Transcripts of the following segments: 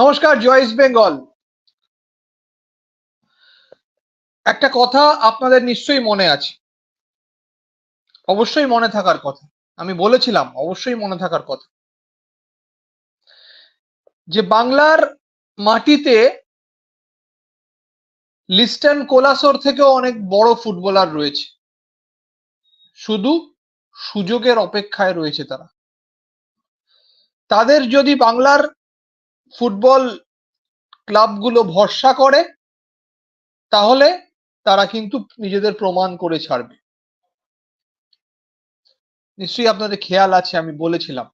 নমস্কার, জয় ইস্ট বেঙ্গল। একটা কথা আপনাদের নিশ্চয়ই মনে আছে। অবশ্যই মনে থাকার কথা। আমি বলেছিলাম, অবশ্যই মনে থাকার কথা। যে বাংলার মাটিতে লিস্টন কোলাসোর থেকেও অনেক বড় ফুটবলার রয়েছে। শুধু সুযোগের অপেক্ষায় রয়েছে তারা। তাদের যদি বাংলার ফুটবল ক্লাবগুলো ভরসা করে, তাহলে তারা কিন্তু নিজেদের প্রমাণ করে ছাড়বে। নিশ্চয়ই আপনাদের খেয়াল আছে, আমি বলেছিলাম।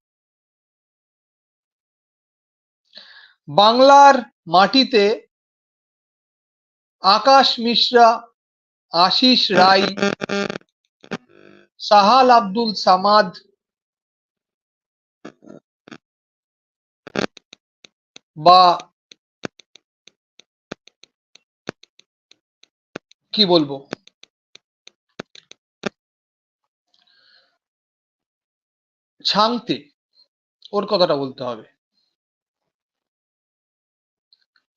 বাংলার মাটিতে আকাশ মিশ্রা, আশিস রায় সাহাল আব্দুল সামাদ বা কি বলব? ছাংতে ওর কথাটা বলতে হবে।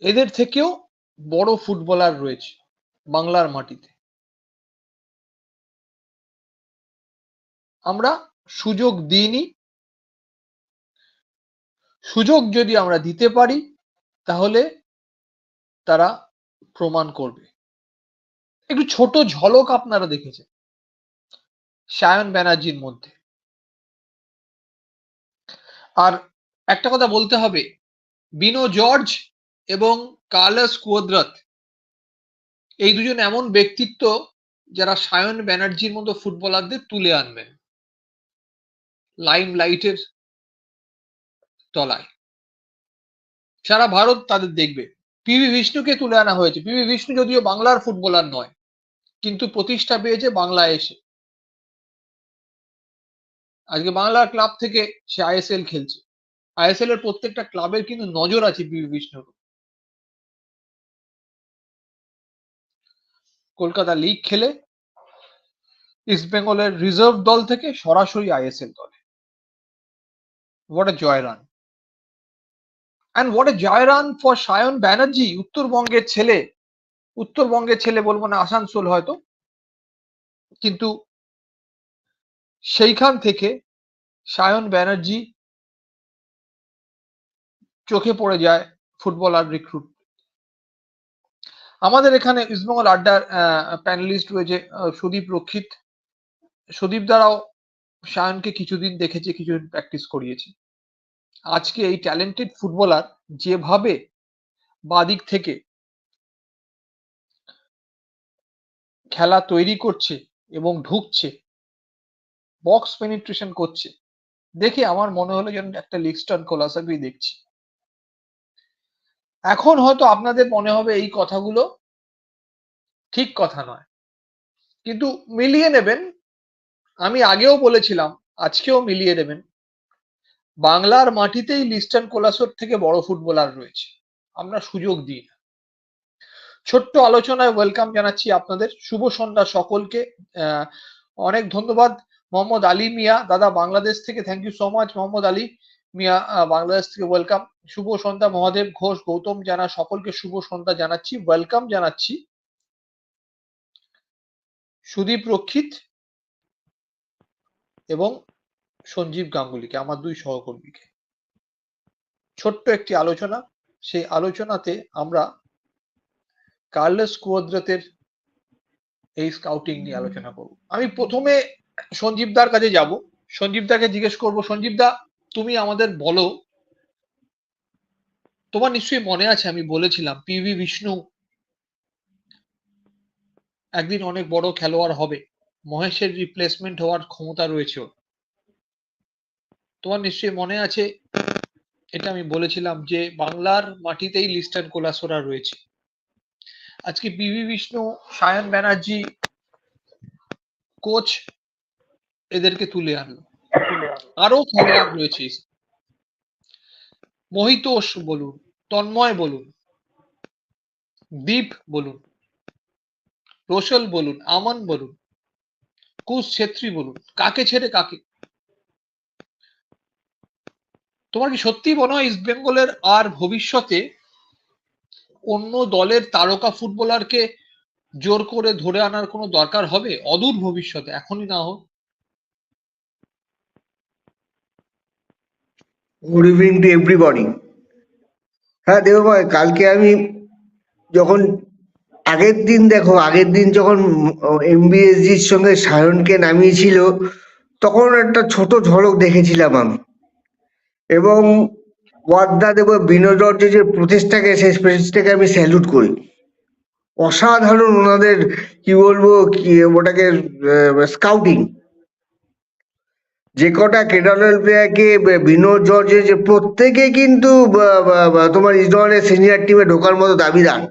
এদের থেকেও বড় ফুটবলার রয়েছে বাংলার মাটিতে। আমরা সুযোগ দিইনি সুযোগ যদি আমরা দিতে পারি, তাহলে তারা প্রমাণ করবে। একটু ছোট ঝলক আপনারা দেখেছেন। সায়ন ব্যানার্জির মধ্যে। আর একটা কথা বলতে হবে, বিনো জর্জ এবং কার্লাস কুয়াদ্রাত, এই দুজন এমন ব্যক্তিত্ব যারা সায়ন ব্যানার্জির মতো ফুটবলারদের তুলে আনবেন লাইম লাইটের তলায়। সারা ভারত তাদের দেখবে। পিভি বিষ্ণুকে তুলে আনা হয়েছে। পিভি বিষ্ণু যদিও বাংলার ফুটবলার নয়, কিন্তু প্রতিষ্ঠা পেয়েছে বাংলায় এসে। আজকে বাংলার ক্লাব থেকে সে আইএসএল খেলছে। আইএসএল এর প্রত্যেকটা ক্লাবের কিন্তু নজর আছে পিভি বিষ্ণুর কলকাতা লিগ খেলে ইস্ট বেঙ্গলের রিজার্ভ দল থেকে সরাসরি আইএসএল দলে। What a journey and what a journey for Sayan Banerjee উত্তরবঙ্গের ছেলে। উত্তরবঙ্গের ছেলে বলব না, আসানসোল হয়তো। কিন্তু সেইখান থেকে সায়ন ব্যানার্জি চোখে পড়ে যায় ফুটবলার রিক্রুট আমাদের এখানে ইস্টবেঙ্গল আড্ডার প্যানেলিস্ট রয়েছে সুদীপ রক্ষিত। সুদীপ দ্বারাও সায়নকে কিছুদিন দেখেছে, কিছুদিন প্র্যাকটিস করিয়েছে। আজকে এই ট্যালেন্টেড ফুটবলার যেভাবে বাদিক থেকে খেলা তৈরি করছে এবং ঢুকছে বক্স পেনিট্রেশন করছে, দেখে আমার মনে হলো যেন একটা লিগস্টন কোলাসাকেই দেখছি। এখন হয়তো আপনাদের মনে হবে এই কথাগুলো ঠিক কথা নয়, কিন্তু মিলিয়ে নেবেন, আমি আগেও বলেছিলাম, আজকেও মিলিয়ে নেবেন। বাংলার মাটিতেই লিস্টন কোলাসোর থেকে বড় ফুটবলার রয়েছে। আমরা সুযোগ দিই না। ছোট্ট আলোচনায় ওয়েলকাম জানাচ্ছি আপনাদের। শুভ সন্ধ্যা সকলকে। অনেক ধন্যবাদ। মোহাম্মদ আলী মিয়া, দাদা বাংলাদেশ থেকে। Thank you so much Mohammad Ali Mia Bangladesh থেকে ওয়েলকাম। শুভ সন্ধ্যা, মহাদেব ঘোষ, গৌতম জানা, সকলকে শুভ সন্ধ্যা জানাচ্ছি, ওয়েলকাম জানাচ্ছি। সুদীপ রক্ষিত এবং সঞ্জীব গাঙ্গুলিকে, আমার দুই সহকর্মীকে। ছোট্ট একটি আলোচনা, সেই আলোচনাতে আমরা কার্লেস কুয়াদ্রাতের এই স্কাউটিং নিয়ে আলোচনা করব। আমি প্রথমে সঞ্জীব দার কাছে যাব। সঞ্জীব দাকে জিজ্ঞেস করব, সঞ্জীব দা, তুমি আমাদের বলো। তোমার নিশ্চয়ই মনে আছে, আমি বলেছিলাম পিভি বিষ্ণু একদিন অনেক বড় খেলোয়াড় হবে। মহেশের রিপ্লেসমেন্ট হওয়ার ক্ষমতা রয়েছে তোমার নিশ্চয়ই মনে আছে, এটা আমি বলেছিলাম যে বাংলার মাটিতেই লিস্টান কোলাসোরা রয়েছে। আজকে পিভি বিষ্ণু, সায়ন ব্যানার্জি, কোচ এদেরকে তুলে আনলো। আরও খেলোয়াড় রয়েছে। মহিতোষ বলুন, তন্ময় বলুন, দীপ বলুন, রোশল বলুন, আমন বলুন, কুশ ছেত্রী বলুন, কাকে ছেড়ে কাকে তোমার কি সত্যি মনে হয় ইস্ট বেঙ্গলের আর ভবিষ্যতে অন্য দলের তারকা ফুটবলারকে জোর করে ধরে আনার কোনো দরকার হবে? অদূর ভবিষ্যতে, এখনই না হোক। গুড ইভিনিং টু এভরিবডি হ্যাঁ দেবময় কালকে আমি যখন আগের দিন দেখো, আগের দিন যখন এমবিএসজির সঙ্গে সায়নকে নামিয়েছিল, তখন একটা ছোট ঝলক দেখেছিলাম আমি। এবং ওয়াদ্দা দেব বিনোদর্য যে প্রচেষ্টাকে সেই প্রচেষ্টাকে আমি স্যালুট করি। অসাধারণ ওনাদের, কি বলব, কি ওটাকে স্কাউটিং যে কটা কেডারেল প্লেয়ারকে বিনোদ জর্জে যে প্রত্যেকে কিন্তু তোমার ইস্টবেঙ্গলের সিনিয়র টিমে ঢোকার মতো দাবিদার।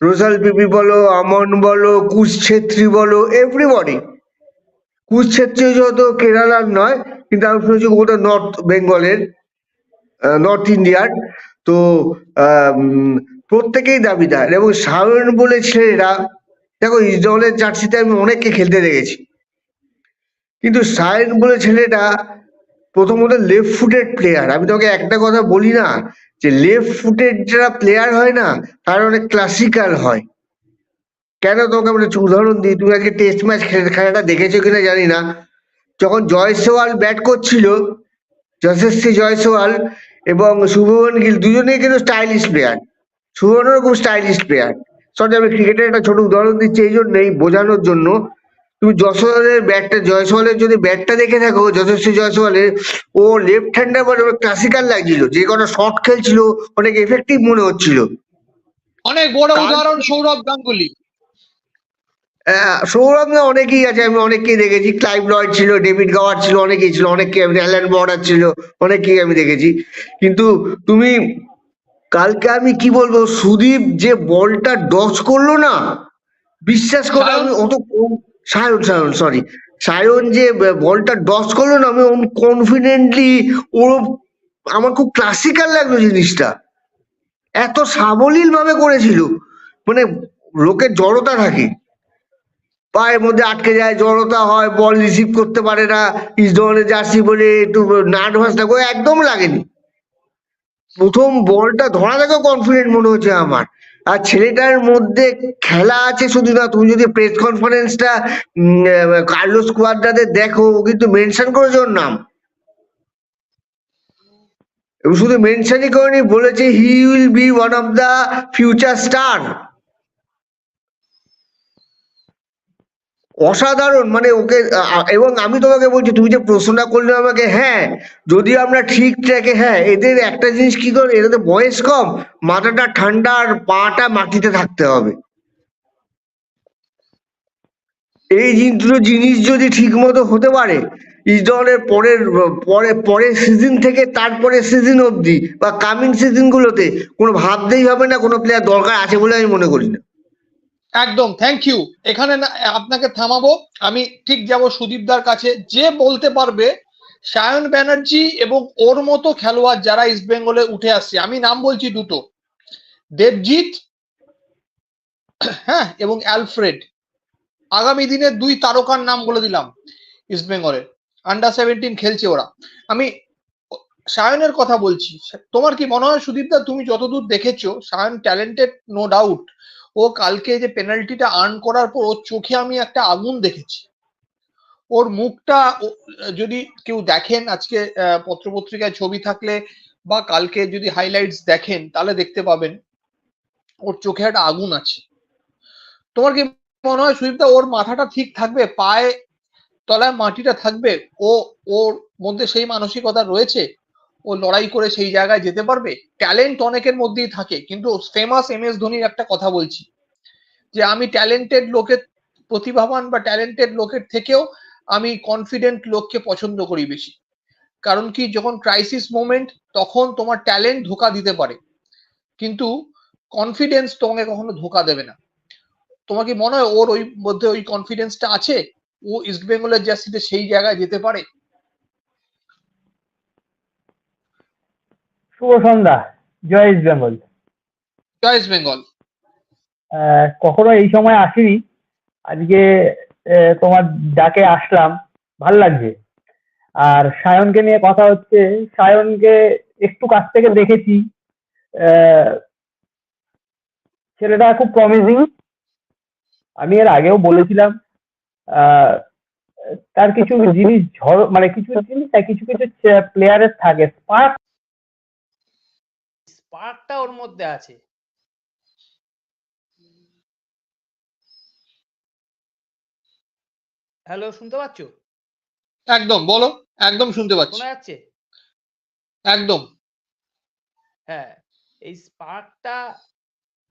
রোসাল পিপি বলো, আমন বলো কুশ ছেত্রী বলো এভরিবডি কুশ ছেত্রী যত কেরালার নয় কিন্তু আমি শুনেছি ওটা নর্থ বেঙ্গলের নর্থ ইন্ডিয়ার তো প্রত্যেকেই দাবিদার এবং সায়ন বলে ছেলেরা, দেখো ইস্টবেঙ্গলের জার্সিতে আমি অনেককে খেলতে দেখেছি। কিন্তু সায়ন বলে ছেলেটা প্রথমত লেফট ফুটেড প্লেয়ার আমি তোকে একটা কথা বলি না, যে লেফট ফুটেড যারা প্লেয়ার হয় না, তারা অনেক ক্লাসিক্যাল হয়। কেন তোকে আমরা উদাহরণ দিই? তুমি আজকে টেস্ট ম্যাচ খেলাটা দেখেছ কিনা জানি না। যখন জয় জয়সওয়াল ব্যাট করছিল যশস্বী জয়সওয়াল এবং শুভমন গিল দুজনেই কিন্তু স্টাইলিশ প্লেয়ার শুভমনও খুব স্টাইলিশ প্লেয়ার সরি আমি ক্রিকেটের একটা ছোট উদাহরণ দিচ্ছি এই জন্যই বোঝানোর জন্য। তুমি যশোরের ব্যাটটা জয়সওয়ালের যদি ব্যাটটা দেখে থাকো যশস্বী জয়সওয়ালের ও লেফট হ্যান্ডার মানে ক্লাসিক্যাল লাগছিল যে কটা শর্ট খেলছিল অনেক এফেক্টিভ মনে হচ্ছিল। অনেক বড় উদাহরণ সৌরভ গাঙ্গুলি। সৌরভ না অনেকেই আছে আমি অনেককেই দেখেছি। ক্লাইভ লয়েড ছিল ডেভিড গাওয়ার ছিল অনেকেই ছিল অনেকে অ্যালান বর্ডার ছিল অনেকেই আমি দেখেছি। কিন্তু তুমি কালকে আমি কি বলব সুদীপ যে বলটা ডচ করল না বিশ্বাস করে আমি অত সায়ন সায়ন সরি সায়ন যে বলটা ডচ করল না আমি কনফিডেন্টলি ও আমার খুব ক্লাসিক্যাল লাগল জিনিসটা। এত সাবলীল ভাবে করেছিল। মানে লোকের জড়তা থাকে। পায়ের মধ্যে আটকে যায়, জড়তা হয়, বল রিসিভ করতে পারে না ইস্টবেঙ্গলের জার্সি বলে একটু নার্ভাস থাকে একদম লাগেনি। প্রথম বলটা ধরা দেখো কনফিডেন্ট মনে হচ্ছে আমার। আর ছেলেটার মধ্যে খেলা আছে শুধু না তুমি যদি প্রেস কনফারেন্সটা কার্লোস কুয়াদ্রাদের দেখো কিন্তু মেনশন করেছে ওর নাম। শুধু মেনশনই করেনি, বলেছে he will be one of the future star অসাধারণ মানে ওকে এবং আমি তোমাকে বলছি, তুমি যে প্রশ্নটা করলে আমাকে হ্যাঁ যদি আমরা ঠিক ট্র্যাকে হ্যাঁ এদের একটা জিনিস কি করে, এদের বয়স কম, মাথাটা ঠান্ডা আর পাটা মাটিতে থাকতে হবে। এই দুটো জিনিস যদি ঠিক মতো হতে পারে ইস্টবেঙ্গলের পরের, পরে, পরের সিজন থেকে তারপরে সিজন অবধি, বা কামিং সিজন গুলোতে, কোনো ভাবতেই হবে না, কোনো প্লেয়ার দরকার আছে বলে আমি মনে করি না। একদম থ্যাংক ইউ এখানে আপনাকে থামাবো। আমি ঠিক যাব সুদীপদার কাছে। যে বলতে পারবে, সায়ন ব্যানার্জি এবং ওর মতো খেলোয়াড় যারা ইস্ট বেঙ্গলে উঠে আসছে, আমি নাম বলছি দুটো। দেবজিৎ হ্যাঁ এবং অ্যালফ্রেড। আগামী দিনে দুই তারকার নাম বলে দিলাম ইস্ট বেঙ্গলের আন্ডার সেভেন্টিন খেলছে ওরা। আমি সায়নের কথা বলছি। তোমার কি মনে হয় সুদীপদা তুমি যতদূর দেখেছ, সায়ন ট্যালেন্টেড নো ডাউট ও কালকে যে পেনাল্টিটা আর্ন করার পর ওর চোখে আমি একটা আগুন দেখেছি। ওর মুখটা যদি কেউ দেখেন আজকে পত্রপত্রিকায় ছবি থাকলে বা কালকে যদি হাইলাইটস দেখেন, তাহলে দেখতে পাবেন ওর চোখে একটা আগুন আছে। তোমার কি মনে হয় সুদীপদা, ওর মাথাটা ঠিক থাকবে? পায়ে তলায় মাটিটা থাকবে? ও, ওর মধ্যে সেই মানসিকতা রয়েছে? ও লড়াই করে সেই জায়গায় যেতে পারবে? ট্যালেন্ট অনেকের মধ্যেই থাকে, কিন্তু ফেমাস এম এস ধোনির একটা কথা বলছি। যে আমি ট্যালেন্টেড লোকের প্রতিভাবান বা ট্যালেন্টেড লোকের থেকেও আমি কনফিডেন্ট লোককে পছন্দ করি বেশি। কারণ কি, যখন ক্রাইসিস মোমেন্ট তখন তোমার ট্যালেন্ট ধোকা দিতে পারে। কিন্তু কনফিডেন্স তোমাকে কখনো ধোকা দেবে না। তোমার কি মনে হয় ওর ওই মধ্যে ওই কনফিডেন্সটা আছে? ও ইস্ট বেঙ্গলের জার্সিতে সেই জায়গায় যেতে পারে? শুভ সন্ধ্যা জয় ইস্ট বেঙ্গল জয় ইস্ট বেঙ্গল কখনো এই সময় আসিনি। আজকে তোমার ডাকে আসলাম ভালো লাগছে। আর সায়নকে নিয়ে কথা হচ্ছে সায়নকে একটু কাছ থেকে দেখেছি। ছেলেটা খুব প্রমিজিং আমি এর আগেও বলেছিলাম আহ, তার কিছু জিনিস ঝড় মানে কিছু জিনিস কিছু কিছু প্লেয়ারের থাকে স্পার্ক স্পার্কটা ওর মধ্যে আছে। হ্যালো শুনতে পাচ্ছ? একদম বলো একদম শুনতে পাচ্ছি। শোনা যাচ্ছে? একদম। হ্যাঁ এই স্পার্কটা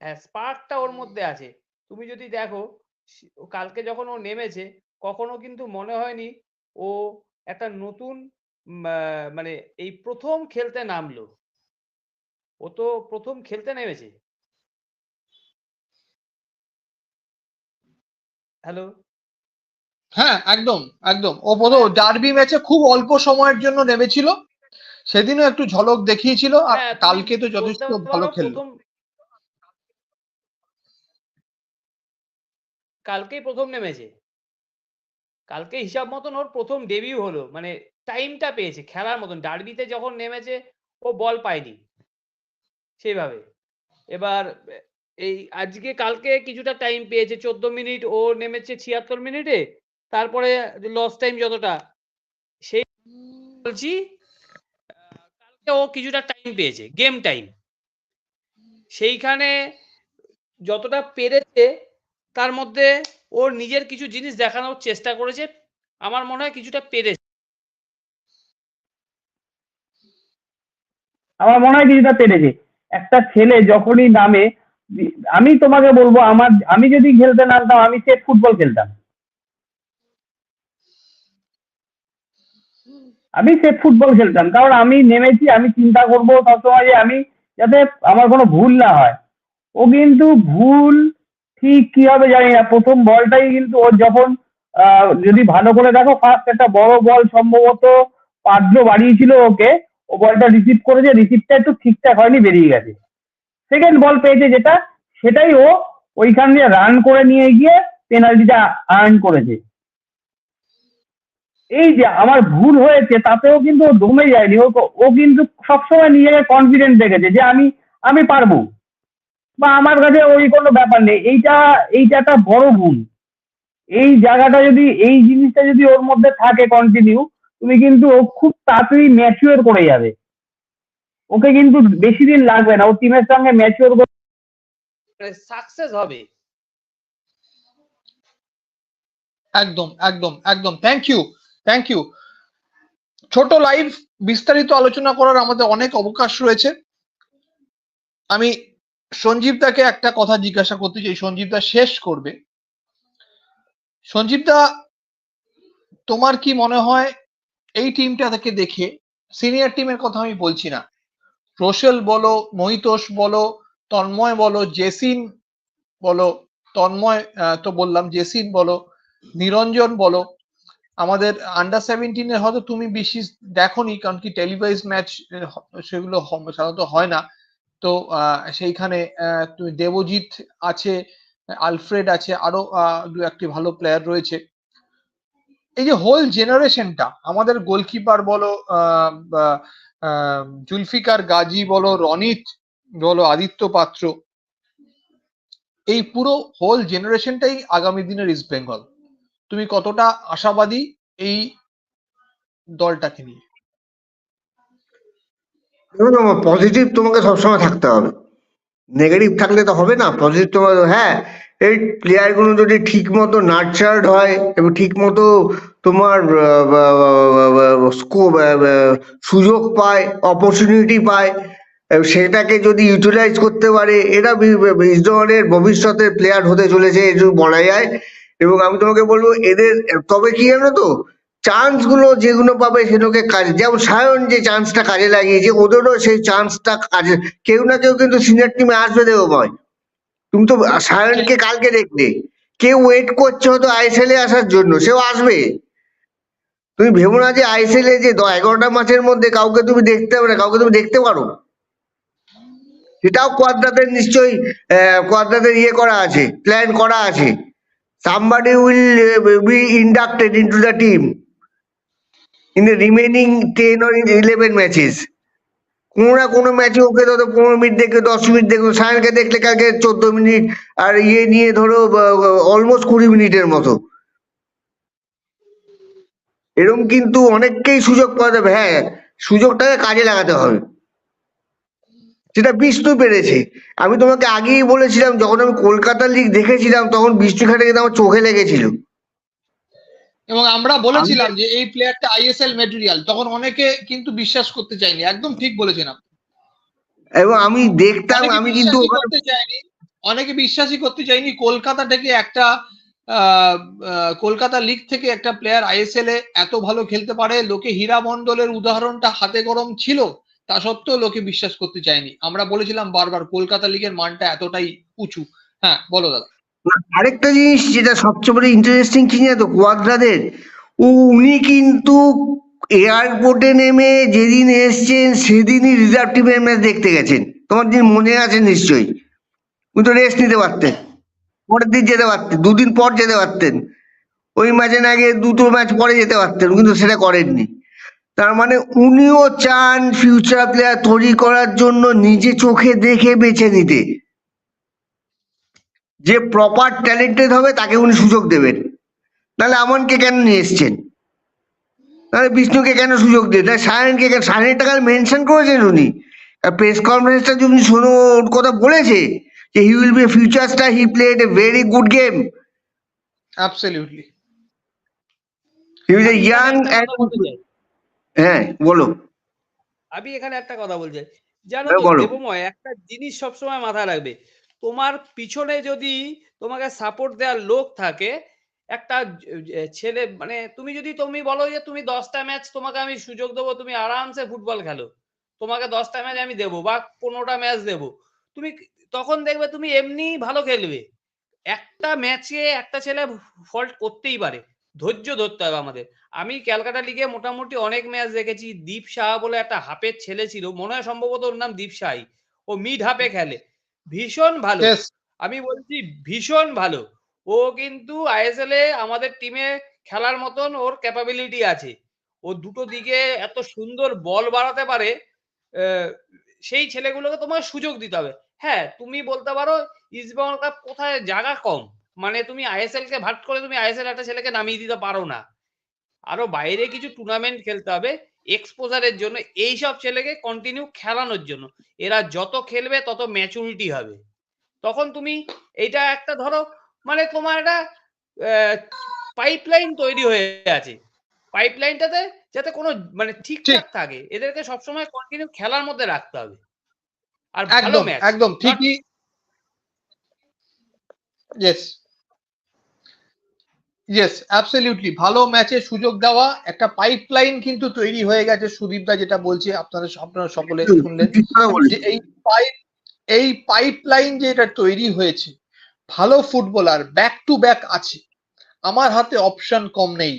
হ্যাঁ স্পার্কটা ওর মধ্যে আছে। তুমি যদি দেখো কালকে যখন ও নেমেছে কখনো কিন্তু মনে হয়নি ও একটা নতুন মানে এই প্রথম খেলতে নামলো। ও তো প্রথম খেলতে নেমেছে। হ্যালো হ্যাঁ একদম একদম। ও প্রথম ডার্বি ম্যাচে খুব অল্প সময়ের জন্য নেমেছিল। সেদিনও একটু ঝলক দেখিয়েছিল। আর হ্যাঁ, কালকে তো যথেষ্ট ভালো খেললো। কালকেই প্রথম নেমেছে। কালকে হিসাব মতন ওর প্রথম ডেবিউ হলো। মানে টাইমটা পেয়েছে খেলার মতন। ডার্বিতে যখন নেমেছে ও বল পায়নি। সেইভাবে। এবার এই আজকে কালকে কিছুটা টাইম পেয়েছে চোদ্দ মিনিট ও নেমেছে ছিয়াত্তর মিনিটে তারপরে লস টাইম যতটা সেই বলছি কালকে ও কিছুটা টাইম পেয়েছে গেম টাইম সেইখানে যতটা পেরেছে তার মধ্যে ওর নিজের কিছু জিনিস দেখানোর চেষ্টা করেছে আমার মনে হয় কিছুটা পেরেছে। আমার মনে হয় কিছুটা পেরেছে। একটা ছেলে যখনই নামে, আমি তোমাকে বলব, আমার, আমি যদি খেলতে নামতাম আমি সেট ফুটবল খেলতাম। আমি সে ফুটবল খেলতাম, কারণ আমি নেমেছি, আমি চিন্তা করব সবসময় যে আমি যাতে আমার কোনো ভুল না হয়। ও কিন্তু ভুল ঠিক কি হবে জানি না, প্রথম বলটাই কিন্তু ও যখন যদি ভালো করে দেখো ফার্স্ট একটা বড় বল সম্ভবত পাদ্র বাড়িয়েছিল ওকে ও বলটা রিসিভ করেছে রিসিভটা একটু ঠিকঠাক হয়নি, বেরিয়ে গেছে। সেকেন্ড বল পেয়েছে যেটা, সেটাই ও ওইখান দিয়ে রান করে নিয়ে গিয়ে পেনাল্টিটা আর্ন করেছে। এই যে আমার ভুল হয়েছে, তাতেও কিন্তু দমে যায়নি। ও ও কিন্তু সবসময় নিজেকে কনফিডেন্ট দেখেছে যে আমি আমি পারব। বা আমার কাছে ওই কোনো ব্যাপার নেই। এইটা এইটা একটা বড় ভুল। এই জায়গাটা যদি, এই জিনিসটা যদি ওর মধ্যে থাকে কন্টিনিউ তুমি কিন্তু ও খুব তাড়াতাড়ি ম্যাচিওর করে যাবে। ওকে কিন্তু বেশি দিন লাগবে না ও টিমের সঙ্গে ম্যাচিওর সাকসেস হবে। একদম একদম একদম। থ্যাংক ইউ থ্যাংক ইউ ছোট লাইভ বিস্তারিত আলোচনা করার আমাদের অনেক অবকাশ রয়েছে। আমি সঞ্জীব দাকে একটা কথা জিজ্ঞাসা করতে চাই সঞ্জীব দা শেষ করবে। সঞ্জীব দা তোমার কি মনে হয় এই টিমটা থেকে দেখে সিনিয়র টিমের কথা আমি বলছি না। রোশেল বলো, মহিতোষ বলো, তন্ময় বলো, জেসিন বলো, তন্ময় তো বললাম, জেসিন বলো, নিরঞ্জন বলো, আমাদের আন্ডার সেভেন্টিনের হয়তো তুমি বেশি দেখোনি, কারণ কি টেলিভাইজ ম্যাচ সেগুলো সাধারণত হয় না। তো সেইখানে দেবজিৎ আছে, আলফ্রেড আছে, আরও দু একটি ভালো প্লেয়ার রয়েছে। এই যে হোল জেনারেশনটা আমাদের গোলকিপার বলো জুলফিকার গাজী বলো, রনিত বলো, আদিত্য পাত্র, এই পুরো হোল জেনারেশনটাই আগামী দিনের ইস্ট বেঙ্গল তুমি কতটা আশাবাদী এই দলটাকে নিয়ে? পজিটিভ তোমাকে সবসময় থাকতে হবে। নেগেটিভ থাকলে তো হবে না পজিটিভ তোমার হ্যাঁ এই প্লেয়ারগুলো যদি ঠিক মতো নার্চার্ড হয় এবং ঠিক মতো তোমার স্কোপ সুযোগ পায় অপরচুনিটি পায় সেটাকে যদি ইউটিলাইজ করতে পারে, এরা ইসডনের ভবিষ্যতের প্লেয়ার হতে চলেছে এটুকু বলা যায়। এবং আমি তোমাকে বলব, এদের, তবে কি জানো তো? চান্সগুলো যেগুলো পাবে সেগুলোকে কাজে, যেমন সায়ন যে চান্সটা কাজে লাগিয়েছে, ওদেরও সেই চান্সটা কাজে, কেউ না কেউ কিন্তু সিনিয়র টিমে আসবে দেবো ভয় তুমি তো সায়নকে কালকে দেখলে। কেউ ওয়েট করছে হয়তো আইএসএল এ আসার জন্য সেও আসবে। তুমি ভেবো না যে আইএসএল এ যে এগারোটা মাসের মধ্যে কাউকে তুমি দেখতে হবে না কাউকে তুমি দেখতে পারো। সেটাও কোয়াদ্রাদের নিশ্চয়ই কোয়াদ্রাদের ইয়ে করা আছে প্ল্যান করা আছে। somebody will uh, be inducted into the team in the remaining ten or eleven matches কোনো না কোনো ম্যাচে ওকে ধরো পনেরো মিনিট দেখে দশ মিনিট দেখো সায়নকে দেখলে কালকে চোদ্দ মিনিট আর ইয়ে নিয়ে ধরো অলমোস্ট কুড়ি মিনিটের মতো। এরকম কিন্তু অনেককেই সুযোগ পাওয়া যাবে। হ্যাঁ সুযোগটাকে কাজে লাগাতে হবে। সেটা বিষ্ণু পেরেছে। আমি তোমাকে আগেই বলেছিলাম, যখন আমি কলকাতা লিগ দেখেছিলাম, তখন বিষ্ণু খাটে কিন্তু আমার চোখে লেগেছিল। এবং আমরা বলেছিলাম যে এই প্লেয়ারটা আইএসএল মেটেরিয়াল তখন অনেকে কিন্তু বিশ্বাস করতে চায়নি একদম ঠিক বলেছেন আপনি। এবং আমি দেখতাম আমি কিন্তু অনেকে বিশ্বাসই করতে চাইনি কলকাতা থেকে একটা কলকাতা লিগ থেকে একটা প্লেয়ার আইএসএল এ এত ভালো খেলতে পারে লোকে হীরা মন্ডলের উদাহরণটা হাতে গরম ছিল তা সত্ত্বেও লোকে বিশ্বাস করতে চায়নি। আমরা বলেছিলাম বারবার কলকাতা লিগের মানটা এতটাই উঁচু। হ্যাঁ বলো দাদা। আরেকটা জিনিস যেটা সবচেয়ে বড় ইন্টারেস্টিং কি জানো কোয়াদ্রাদের উনি কিন্তু এয়ারপোর্টে নেমে যেদিন এসছেন, সেদিনই রিজার্ভ টিমের ম্যাচ দেখতে গেছেন। তোমার দিন মনে আছে নিশ্চয়ই। উনি তো রেস্ট নিতে পারতেন। পরের দিন যেতে পারতেন, দুদিন পর যেতে পারতেন। ওই ম্যাচে না গিয়ে দুটো ম্যাচ পরে যেতে পারতেন কিন্তু সেটা করেননি। তার মানে উনিও চান ফিউচার প্লেয়ার তৈরি করার জন্য নিজে চোখে দেখে বেছে নিতে। যে প্রপার ট্যালেন্টেড হবে তাকে উনি সুযোগ দেবেন। নাহলে আমনকে কেন নিয়ে এসছেন? তাহলে বিষ্ণুকে কেন সুযোগ দিয়ে তাহলে সায়নকে কেন সায়নের টাকা মেনশন করেছেন উনি? প্রেস কনফারেন্সটা যদি শোনো ওর কথা বলেছে যে he will be future star he played a very good game absolutely he is a young. হ্যাঁ বলো। আমি এখানে একটা কথা বলছি জানো হ্যাঁ। দেবময় একটা জিনিস সবসময় মাথায় রাখবে। তোমার পিছনে যদি তোমাকে সাপোর্ট দেওয়ার লোক থাকে, একটা ছেলে মানে তুমি যদি তুমি বলো যে তুমি দশটা ম্যাচ তোমাকে আমি সুযোগ দেবো, তুমি আরামসে ফুটবল খেলো। তোমাকে দশটা ম্যাচ আমি দেবো বা পনেরোটা ম্যাচ দেবো। তুমি তখন দেখবে তুমি এমনি ভালো খেলবে। একটা ম্যাচে একটা ছেলে ফল্ট করতেই পারে। ধৈর্য ধরতে হবে আমাদের। আমি ক্যালকাটা লিগে মোটামুটি অনেক ম্যাচ দেখেছি। দীপ সাহা বলে একটা হাফের ছেলে ছিল। মনে হয় সম্ভবত ওর নাম দীপ সাহাই। ও মিড হাফে খেলে। ভীষণ ভালো। আমি বলছি ভীষণ ভালো। ও কিন্তু আইএসএল এ আমাদের টিমে খেলার মতন ওর ক্যাপাবিলিটি আছে। ও দুটো দিকে এত সুন্দর বল বাড়াতে পারে সেই ছেলেগুলোকে তোমার সুযোগ দিতে হবে। হ্যাঁ তুমি বলতে পারো ইস্টবেঙ্গল কাপ কোথায় জায়গা কম? মানে তুমি আইএসএল কে ভাট করে তুমি আইএসএল একটা ছেলেকে নামিয়ে দিতে পারো না। আরও বাইরে কিছু টুর্নামেন্ট খেলতে হবে। এক্সপোজারের জন্য এই সব ছেলেকে কন্টিনিউ খেলানোর জন্য। এরা যত খেলবে তত ম্যাচুরিটি হবে। তখন তুমি এইটা একটা ধরো মানে তোমার একটা পাইপলাইন তৈরি হয়ে আছে। পাইপলাইনটাতে যাতে কোনো মানে ঠিকঠাক থাকে এদেরকে সবসময় কন্টিনিউ খেলার মধ্যে রাখতে হবে। আর ভালো একদম ম্যাচ একদম ঠিকই। ইয়েস ইয়েস অ্যাবসলিউটলি ভালো ম্যাচে সুযোগ দেওয়া একটা পাইপলাইন কিন্তু তৈরি হয়ে গেছে সুদীপদা যেটা বলছে আপনারা আপনারা সকলে শুনলেন এই পাইপ এই পাইপলাইন যে এটা তৈরি হয়েছে ভালো ফুটবলার ব্যাক টু ব্যাক আছে। আমার হাতে অপশন কম নেই।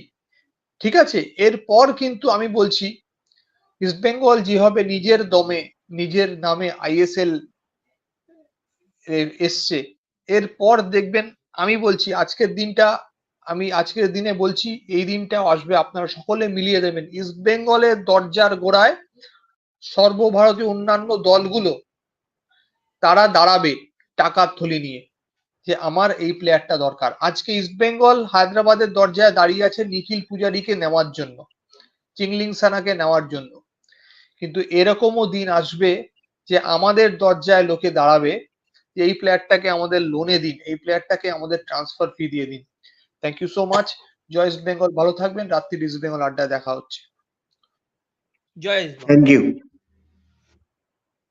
ঠিক আছে? এরপর কিন্তু আমি বলছি ইস্ট বেঙ্গল যেভাবে নিজের দমে নিজের নামে আইএসএল এসছে এরপর দেখবেন আমি বলছি আজকের দিনটা আমি আজকের দিনে বলছি, এই দিনটাও আসবে আপনারা সকলে মিলিয়ে দেবেন। ইস্ট বেঙ্গলের দরজার গোড়ায় সর্বভারতীয় অন্যান্য দলগুলো, তারা দাঁড়াবে টাকার থলি নিয়ে যে আমার এই প্লেয়ারটা দরকার। আজকে ইস্ট বেঙ্গল হায়দ্রাবাদের দরজায় দাঁড়িয়ে আছে নিখিল পূজারীকে নেওয়ার জন্য, চিংলিং সানাকে নেওয়ার জন্য। কিন্তু এরকমও দিন আসবে যে আমাদের দরজায় লোকে দাঁড়াবে যে এই প্লেয়ারটাকে আমাদের লোনে দিন, এই প্লেয়ারটাকে আমাদের ট্রান্সফার ফি দিয়ে দিন। থ্যাংক ইউ সো মাচ জয় ইস্ট বেঙ্গল ভালো থাকবেন। রাত্রি ইস্ট বেঙ্গল আড্ডায় দেখা হচ্ছে। জয় ইস্ট থ্যাংক ইউ